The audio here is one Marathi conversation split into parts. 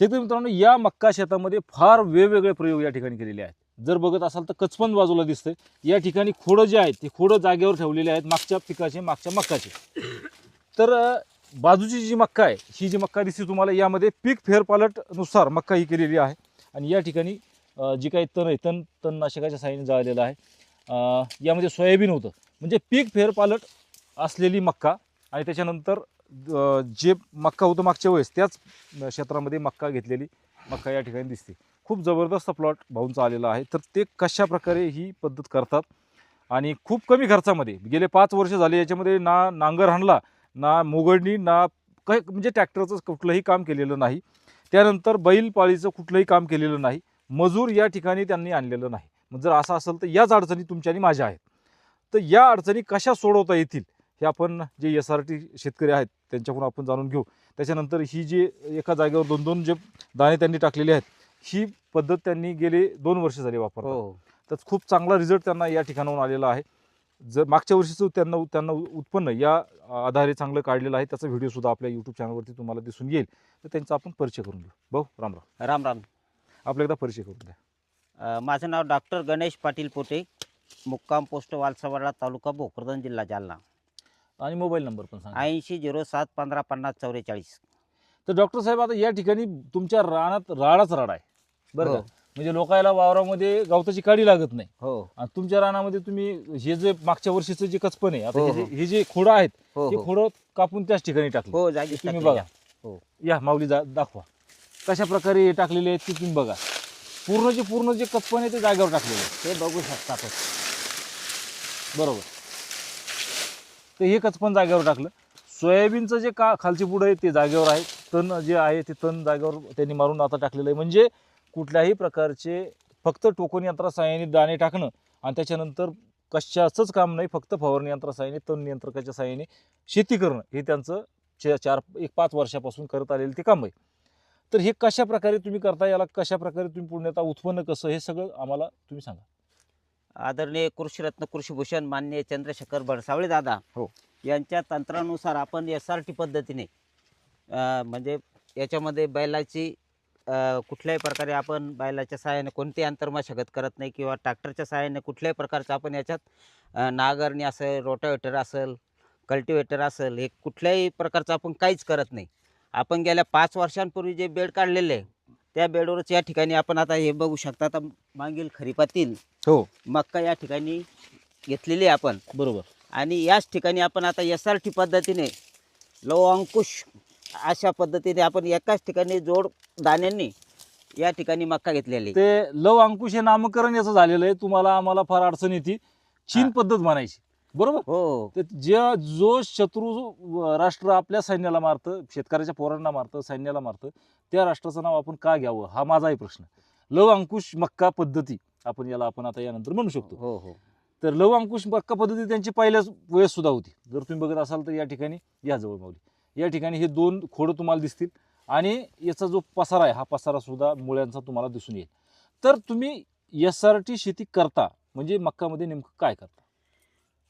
शेतकरी मित्रांनो या मक्का शेतामध्ये फार वेगवेगळे प्रयोग या ठिकाणी केलेले आहेत. जर बघत असाल तर कचपन बाजूला दिसतं या ठिकाणी खोडं जे आहेत ते खोडं जागेवर ठेवलेले आहेत मागच्या पिकाचे मागच्या मक्काचे. तर बाजूची जी मक्का आहे ही जी मक्का दिसते तुम्हाला यामध्ये पीक फेरपालटनुसार मक्का ही केलेली आहे. आणि या ठिकाणी जी काही तण आहे तण तणनाशकाच्या साहाय्याने जाळलेलं आहे. यामध्ये सोयाबीन होतं. म्हणजे पीक फेरपालट असलेली मक्का आणि त्याच्यानंतर जे मक्का होतं मागच्या वेळेस त्याच क्षेत्रामध्ये मक्का घेतलेली मक्का या ठिकाणी दिसते. खूप जबरदस्त प्लॉट भाऊंचा आलेला आहे. तर ते कशा प्रकारे ही पद्धत करतात? आणि खूप कमी खर्चामध्ये गेले पाच वर्ष झाले याच्यामध्ये ना नांगर हाणला ना मोगडणी ना काही म्हणजे ट्रॅक्टरचं कुठलंही काम केलेलं नाही. त्यानंतर बैलपाळीचं कुठलंही काम केलेलं नाही. मजूर या ठिकाणी त्यांनी आणलेलं नाही. मग जर असं असेल तर याच अडचणी तुमच्या आणि माझ्या आहेत. तर या अडचणी कशा सोडवता येतील? हे आपण जे एस आर टी शेतकरी आहेत त्यांच्याकडून आपण जाणून घेऊ. त्याच्यानंतर ही जी एका जागेवर दोन दोन जे दाणे त्यांनी टाकलेले आहेत ही पद्धत त्यांनी गेले दोन वर्ष झाली वापरतात. हो. तर खूप चांगला रिझल्ट त्यांना या ठिकाणाहून आलेला आहे. जर मागच्या वर्षीचं त्यांना त्यांना उत्पन्न या आधारे चांगलं काढलेलं आहे त्याचा व्हिडिओ सुद्धा आपल्या यूट्यूब चॅनलवरती तुम्हाला दिसून येईल. तर त्यांचा आपण परिचय करून घेऊ भाऊ राम राम. राम राम. आपल्या एकदा परिचय करून द्या. माझं नाव डॉक्टर गणेश पाटील पोटे मुक्काम पोस्ट वालसावाडा तालुका भोकरदन जिल्हा जालना. आणि मोबाईल नंबर पण सांगा. ऐंशी झिरो सात पंधरा पन्नास चौवेचाळीस. तर डॉक्टर साहेब आता या ठिकाणी तुमच्या रानात राडाच राड आहे. बरं का? हो. म्हणजे लोकायला वावरामध्ये गवताची काडी लागत नाही. हो. आणि तुमच्या रानामध्ये तुम्ही हे जे मागच्या वर्षीचं जे कचपण आहे आता हो, हे जे- हो. हे जे खोडं आहेत हो ते हो. खोडं कापून त्याच ठिकाणी टाकले. हो जागी तुम्ही. बघा. हो. या माऊली जा दाखवा. कशा प्रकारे हे टाकलेले आहेत ते तुम्ही बघा. पूर्णचे पूर्ण जे कप्पन आहे ते जागेवर टाकलेले आहे ते बघू शकता आपण. बरोबर. तर एकच पण जागेवर टाकलं. सोयाबीनचं जे का खालची पुढं आहे ते जागेवर आहे. तण जे आहे ते तण जागेवर त्यांनी मारून आता टाकलेलं आहे. म्हणजे कुठल्याही प्रकारचे फक्त टोकन यंत्रा साहाय्याने दाणे टाकणं आणि त्याच्यानंतर कशाचंच काम नाही फक्त फवारणी यंत्रा साहाय्याने तण नियंत्रकाच्या साहाय्याने शेती करणं. हे त्यांचं चे- चार एक पाच वर्षापासून करत आलेलं ते काम आहे. तर हे कशा प्रकारे तुम्ही करता याला कशा प्रकारे तुम्ही पूर्ण येता उत्पन्न कसं हे सगळं आम्हाला तुम्ही सांगा. आदरणीय कृषीरत्न कृषीभूषण मान्य चंद्रशेखर बडसावळे दादा हो. यांच्या तंत्रानुसार आपण एस आर टी पद्धतीने म्हणजे याच्यामध्ये बैलाची कुठल्याही प्रकारे आपण बैलाच्या सहाय्याने कोणतीही अंतर्मशागत करत नाही किंवा ट्रॅक्टरच्या सहाय्याने कुठल्याही प्रकारचं आपण याच्यात नांगरणी असेल रोटावेटर असेल कल्टिवेटर असेल हे कुठल्याही प्रकारचं आपण काहीच करत नाही आपण गेल्या पाच वर्षांपूर्वी जे बेड काढलेले आहे त्या बेडवरच या ठिकाणी आपण आता हे बघू शकता आता मागील खरीपातील हो. मक्का या ठिकाणी घेतलेली आहे आपण. बरोबर. आणि याच ठिकाणी आपण आता एस आर टी पद्धतीने लो अंकुश अशा पद्धतीने आपण एकाच ठिकाणी जोड दाण्यांनी या ठिकाणी मक्का घेतलेली आहे. ते लव अंकुश हे नामकरण याचं झालेलं आहे. तुम्हाला आम्हाला फार अडचण येते. चीन हा. पद्धत म्हणायची. बरोबर? हो. ते ज्या जो शत्रू जो राष्ट्र आपल्या सैन्याला मारतं शेतकऱ्याच्या पोरांना मारतं सैन्याला मारतं त्या राष्ट्राचं नाव आपण का घ्यावं? हा माझाही प्रश्न. लव अंकुश मक्का पद्धती. आपण याला आपण आता यानंतर म्हणू शकतो. हो हो. तर लव अंकुश मक्का पद्धती त्यांची पहिल्याच वेळेस सुद्धा होती. जर तुम्ही बघत असाल तर या ठिकाणी या जवळ माऊली. या ठिकाणी हे दोन खोडं तुम्हाला दिसतील आणि याचा जो पसारा आहे हा पसारा सुद्धा मुळ्यांचा तुम्हाला दिसून येईल. तर तुम्ही एस आर टी शेती करता म्हणजे मक्कामध्ये नेमकं काय करता?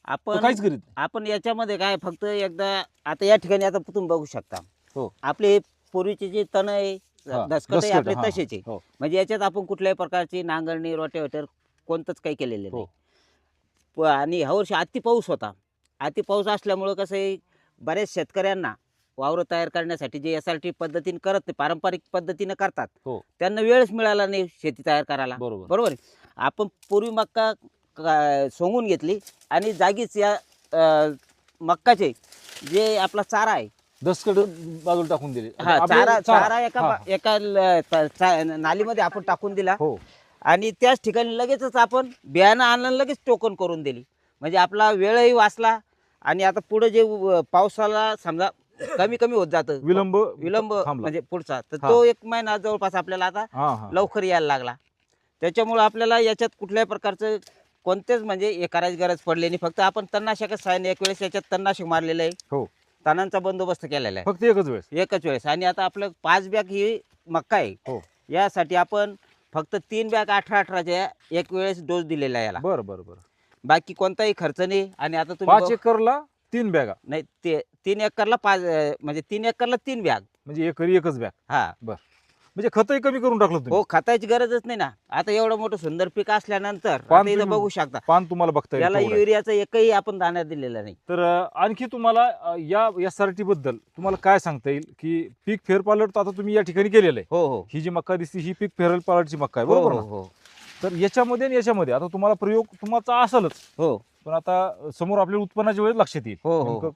आपण काहीच करीत नाही. आपण याच्यामध्ये काय फक्त एकदा आता या ठिकाणी आता तुम्ही बघू शकता. हो. आपले पूर्वीचे जे तण आहे हा, आपले हा, हा, तसेच आहे हो. म्हणजे याच्यात आपण कुठल्याही प्रकारची नांगरणी रोटेवेटर कोणतंच काही केलेलं हो. नाही प- आणि ह्या वर्षी अति पाऊस होता अति पाऊस असल्यामुळं कसं आहे बऱ्याच शेतकऱ्यांना वावरं तयार करण्यासाठी जे एस आर टी पद्धतीने करत नाही पारंपरिक पद्धतीने करतात हो. त्यांना वेळच मिळाला नाही शेती तयार करायला बरोबर बरोबर आहे. आपण पूर्वी मक्का का- सोंगून घेतली आणि जागीच या अ, मक्काचे जे आपला चारा आहे दसकड बाजूला टाकून दिले. हा आपले चारा चारा एका हा, बा- एका ल- त- चा- नालीमध्ये आपण टाकून दिला. हो. आणि त्याच ठिकाणी लगेचच आपण बियाणं आणलं आणि लगेच टोकन करून दिली. म्हणजे आपला वेळही वाचला आणि आता पुढे जे पावसाला समजा कमी कमी होत जातं. विलंब विलंब थांबला. म्हणजे पुढचा. तर हा. तो एक महिना जवळपास आपल्याला आता हा हा. लवकर यायला लागला. त्याच्यामुळं आपल्याला याच्यात कुठल्याही प्रकारचं कोणतेच म्हणजे हे करायची गरज पडली नाही. फक्त आपण तणनाशकच सायन एक वेळेस याच्यात तणनाशक मारलेलं आहे. हो. तणांचा बंदोबस्त केलेला आहे. फक्त एकच वेळेस? एकच वेळेस. आणि आता आपलं पाच बॅग ही मक्का आहे. हो. यासाठी आपण फक्त तीन बॅग अठरा अठराच्या एक वेळेस डोस दिलेला आहे याला. बरं बरं बरं. बाकी कोणताही खर्च नाही. आणि आता तुम्ही पाच बघ- एकरला तीन बॅगा? नाही ते तीन एकरला पाच अं, म्हणजे तीन एकरला तीन बॅग. म्हणजे एकरी एकच बॅग? हा. म्हणजे खतही कमी करून टाकलं तुम्ही. हो खताची गरजच नाही ना. आता एवढं मोठं सुंदर पीक असल्यानंतर पान आता इथं तुम्ही- बघू शकता. पान तुम्हाला बघता याला येईल केवढं आहे. युरियाचा एकही आपण दाणा दिलेला नाही. तर अं, आणखी तुम्हाला अं, या एस आर टी बद्दल तुम्हाला काय सांगता येईल की पीक फेरपालट तर आता तुम्ही या ठिकाणी केलेलं आहे. हो हो. ही जी मक्का दिसते ही पीक फेरपालटची मक्का आहे हो बरोबर हो ना? हो. तर याच्यामध्ये आणि याच्यामध्ये आता तुम्हाला प्रयोग तुमचा असेलच. हो. पण आता समोर आपल्या उत्पन्नाच्या वेळेस लक्षात येईल. हो, हो. नेमकं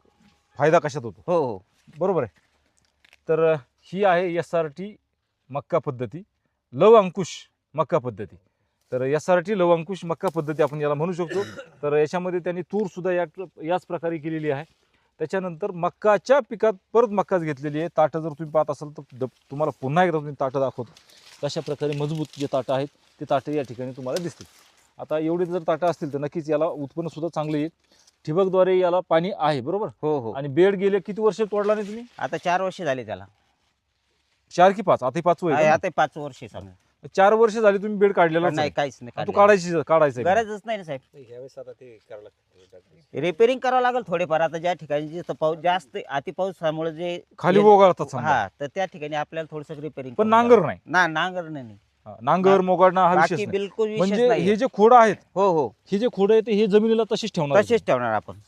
फायदा कशात होतो? हो हो. बरोबर आहे. तर अं, ही आहे एस आर टी मक्का पद्धती लव अंकुश मक्का पद्धती. तर टी लव अंकुश मक्का पद्धती आपण याला म्हणू शकतो. तर याच्यामध्ये त्यांनी तूर सुद्धा या याच प्रकारे केलेली आहे. त्याच्यानंतर मक्काच्या पिकात परत मक्काच घेतलेली आहे. ताटं जर तुम्ही पाहत असाल तर तुम्हाला पुन्हा एकदा तुम्ही ताटं दाखवतो. तशा प्रकारे मजबूत जे ताटं आहेत ते ताटं या ठिकाणी तुम्हाला दिसतील. आता एवढे जर ताटं असतील तर नक्कीच याला उत्पन्न सुद्धा चांगलं येईल. ठिबकद्वारे याला पाणी आहे बरोबर? हो हो. आणि बेड गेले किती वर्ष तोडला नाही तुम्ही? आता चार वर्ष झाले त्याला. चार की पाच? आता हे पाचवं आहे आहे, का? आता पाच वर्ष सांगू चार वर्ष झाली तुम्ही बेड काढलेला नाही काहीच नाही तू. काढायची काढायचं आहे. गरजच नाही ना साहेब. ह्यावेळेस आता ते करावं लागतं रिपेअरिंग करावं लागेल थोडेफार. आता ज्या ठिकाणी जिथं पाऊस जास्त अति पावसामुळे जे खाली समजा. हा तर त्या ठिकाणी आपल्याला थोडस रिपेअरिंग पण नांगर नाही. ना नांगर नाही हा, नांगर मोगाडणं हा विषय बाकी. बिलकुल म्हणजे नाही हे जे खोडं आहेत हो हो. हे जे खोडं आहे ते हे जमिनीला तशीच ठेवणार तसेच ठेवणार आपण.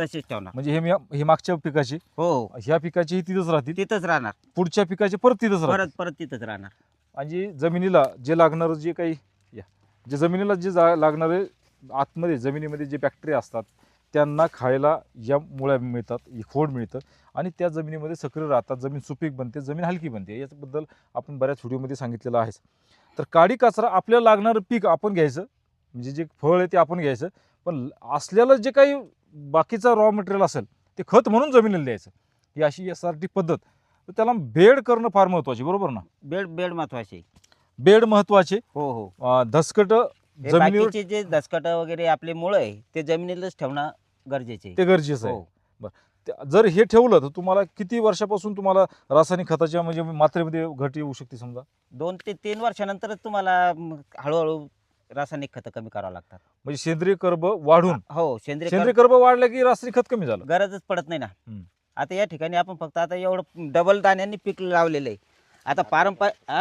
तसेच ठेवणार. म्हणजे हे मी- हे मागच्या पिकाची. हो. हो ह्या पिकाची ही तिथंच राहतील? तिथंच राहणार. पुढच्या पिकाचे परत तिथंच राहतील? परत परत तिथंच राहणार. आणि जमिनीला जे लागणारं जे काही या. जे जमिनीला जे जा- लागणारे आतमध्ये जमिनीमध्ये जे बॅक्टेरिया असतात त्यांना खायला या मुळ्या मिळतात हे खोड मिळतं. आणि त्या जमिनीमध्ये सक्रिय राहतात. जमीन सुपीक बनते जमीन हलकी बनते. याच्याबद्दल आपण बऱ्याच व्हिडिओमध्ये सांगितलेलं आहेच. तर काडी कचरा आपल्याला लागणारं पीक आपण घ्यायचं. म्हणजे जे फळ आहे ते आपण घ्यायचं. पण असलेलं जे काही बाकीचं रॉ मटेरियल असेल ते खत म्हणून जमिनीला द्यायचं. ही अशी एस आर टी पद्धत. तर त्याला बेड करणं फार महत्त्वाचे बरोबर ना? बेड बेड महत्त्वाचे. बेड महत्त्वाचे हो हो. धसकट हे जमिनीवर बाकीचे जे दसकट वगैरे आपले मुळ आहे ते जमिनीलाच ठेवणं गरजेचे ते गरजेचं आहे. हो. त्या- जर हे ठेवलं तर तुम्हाला किती वर्षापासून तुम्हाला रासायनिक खताच्या म्हणजे मात्रेमध्ये घट येऊ शकते समजा? दोन ते तीन वर्षानंतरच तुम्हाला म, हळूहळू रासायनिक खतं कमी करावं लागतात. म्हणजे सेंद्रिय कर्ब वाढून हो सेंद्रिय सेंद्रिय कर्ब वाढलं की रासायनिक खत कमी झालं? गरजच पडत नाही ना. हम्म. आता या ठिकाणी आपण फक्त आता एवढं डबल दाण्यांनी पीक लावलेलं आहे. आता पारंपरिक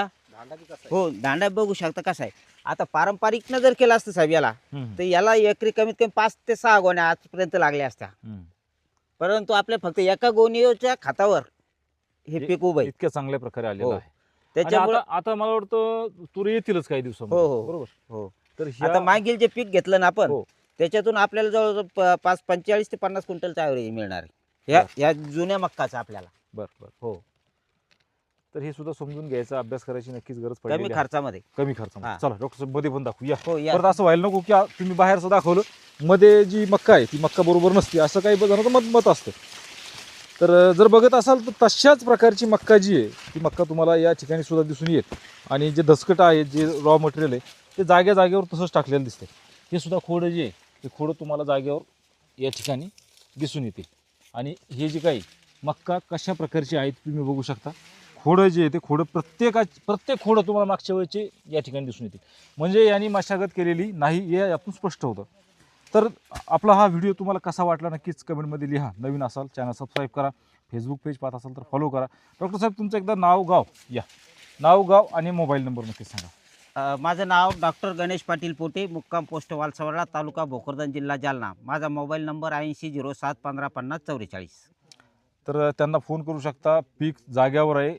हो दांडा बघू शकता कसा आहे. आता पारंपरिकनं जर केलं असतं साहेब याला हम्म. तर याला एकरी कमीत कमी पाच ते सहा गोण्या आजपर्यंत लागल्या असत्या. हम्म. परंतु आपल्या फक्त एका गोणीच्या खातावर हे पीक उभं आहे. इतक्या चांगल्या प्रकारे आलेलं हो. आहे. त्याच्यामुळे आता मला वाटतं तूर येतीलच काही दिवसामध्ये. हो, हो. बरोबर? हो. तर ह्या- आता मागील जे पीक घेतलं ना आपण हो. त्याच्यातून आपल्याला जवळजवळ प- पाच पंचेचाळीस ते पन्नास क्विंटलचा ॲव्हरेज मिळणार आहे. या या जुन्या मक्काचा आपल्याला. बर बर. हो. तर हे सुद्धा समजून घ्यायचा अभ्यास करायची नक्कीच गरज कमी खर्चामध्ये. कमी खर्च हा. चला डॉक्टर साहेबमध्ये पण दाखवू. या. हो या. परत असं व्हायला नको की आ- तुम्ही बाहेरचं दाखवलं मध्ये जी मक्का आहे ती मक्का बरोबर नसते. असं काही जणांचं मत मत असतं. तर जर बघत असाल तर तशाच प्रकारची मक्का जी आहे ती मक्का तुम्हाला या ठिकाणी सुद्धा दिसून येत आणि जे दसकट आहे जे रॉ मटेरियल आहे ते जाग्या जागेवर तसंच टाकलेलं दिसते हे सुद्धा खोडं जे आहे ते खोडं तुम्हाला जागेवर या ठिकाणी दिसून येते आणि हे जे काही मक्का कशा प्रकारची आहेत तुम्ही बघू शकता. खोडं जे आहे ते खोडं प्रत्येका प्रत्येक खोडं तुम्हाला मागच्या वेळेचे या ठिकाणी दिसून येते म्हणजे यांनी मशागत केलेली नाही हे आपण स्पष्ट होतं. तर आपला हा व्हिडिओ तुम्हाला कसा वाटला नक्कीच कमेंटमध्ये लिहा. नवीन असाल चॅनल सबस्क्राईब करा. फेसबुक पेज पाहत असाल तर फॉलो करा. डॉक्टर साहेब तुमचं एकदा नाव गाव. या. नाव गाव आणि मोबाईल नंबर नक्कीच सांगा. माझं नाव डॉक्टर गणेश पाटील पोटे मुक्काम पोस्ट वालसवडा तालुका भोकरदन जिल्हा जालना. माझा मोबाईल नंबर ऐंशी झिरो सात पंधरा पन्नास चौवेचाळीस. तर त्यांना फोन करू शकता. पीक जाग्यावर आहे.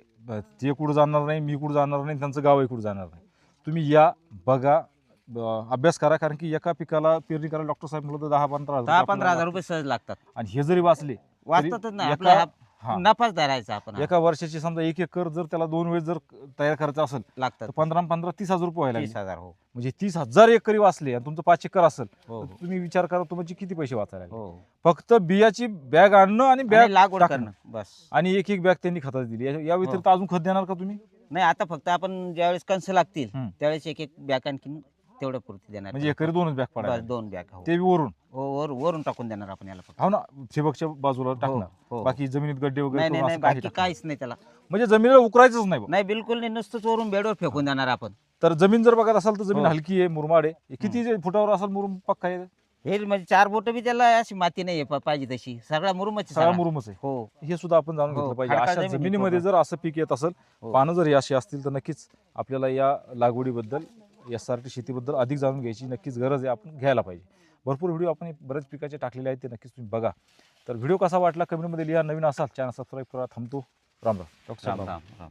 ते कुठं जाणार नाही मी कुठं जाणार नाही त्यांचं गावही कुठं जाणार नाही. तुम्ही या बघा अभ्यास करा कारण की एका पिकाला पेरणी करायला डॉक्टर साहेब म्हणलं तर दहा पंधरा हजार दहा रुपये पंधरा हजार रुपये सहज लागतात. आणि हे जरी वाचले वाचतातच नाही एका- हा नफाच धरायचा आपण हा. एका वर्षाची समजा एक एकर जर त्याला दोन वेळेस जर तयार करायचं असेल लागतात तर पंधरा पंधरा तीस हजार रुपये व्हायला तीस लागले. हजार हो म्हणजे तीस हजार एकरी वाचले आणि तुमचं पाच एकर असेल हो तर तुम्ही विचार करा तुमचे किती पैसे वाचायला लागले. हो फक्त बियाची बॅग आणणं आणि आणि बॅग लागवड टाकणं. करणं बस आणि एक एक बॅग त्यांनी खतात दिली या- या व्यतिरिक्त अजून खत देणार का तुम्ही नाही आता फक्त आपण ज्यावेळेस कंस लागतील हम्म. त्यावेळेस एक एक बॅग आणखी तेवढ्या पुरती देणार म्हणजे एकरी दोनच बॅग बस पडायला दोन बॅग हो. ते बी वरून? हो, वर वरून टाकून देणार आपण याला फक्त. हो ना ठिबकच्या बाजूला हो, टाकणार. हो. बाकी जमिनीत गड्डे वगैरे नाही नाही करून नाही असं काही बाकी टाकणार. काहीच नाही त्याला. म्हणजे जमिनीला उकरायचंच नाही. नाही बिलकुल नाही नुसतंच वरून बेडवर फेकून देणार आपण. तर जमीन जर बघत असाल तर जमीन हो. हलकी आहे मुरमाड आहे. हे किती जे फुटावर असेल मुरुम पक्का आहे? हे म्हणजे चार बोट बी त्याला अशी माती नाही आहे पाहिजे तशी. सगळा मुरुमच सगळा मुरुमच आहे. हो. हे सुद्धा आपण जाणून हो, घेतलं पाहिजे. खडकाळ अशा जमिनी जमिनीमध्ये पूर्ण. जर असं पीक येत असेल हो. पानं जर ही अशी असतील तर नक्कीच आपल्याला या लागवडीबद्दल एस आर टी शेतीबद्दल अधिक जाणून घ्यायची नक्कीच गरज आहे आपण घ्यायला पाहिजे. भरपूर व्हिडिओ आपण बरेच पिकाचे टाकलेले आहेत ते नक्कीच तुम्ही बघा. तर व्हिडिओ कसा वाटला कमेंटमध्ये लिहा नवीन असाल चॅनल सबस्क्राईब करा थांबतो. राम राम. डॉक्टर राम राम राम राम.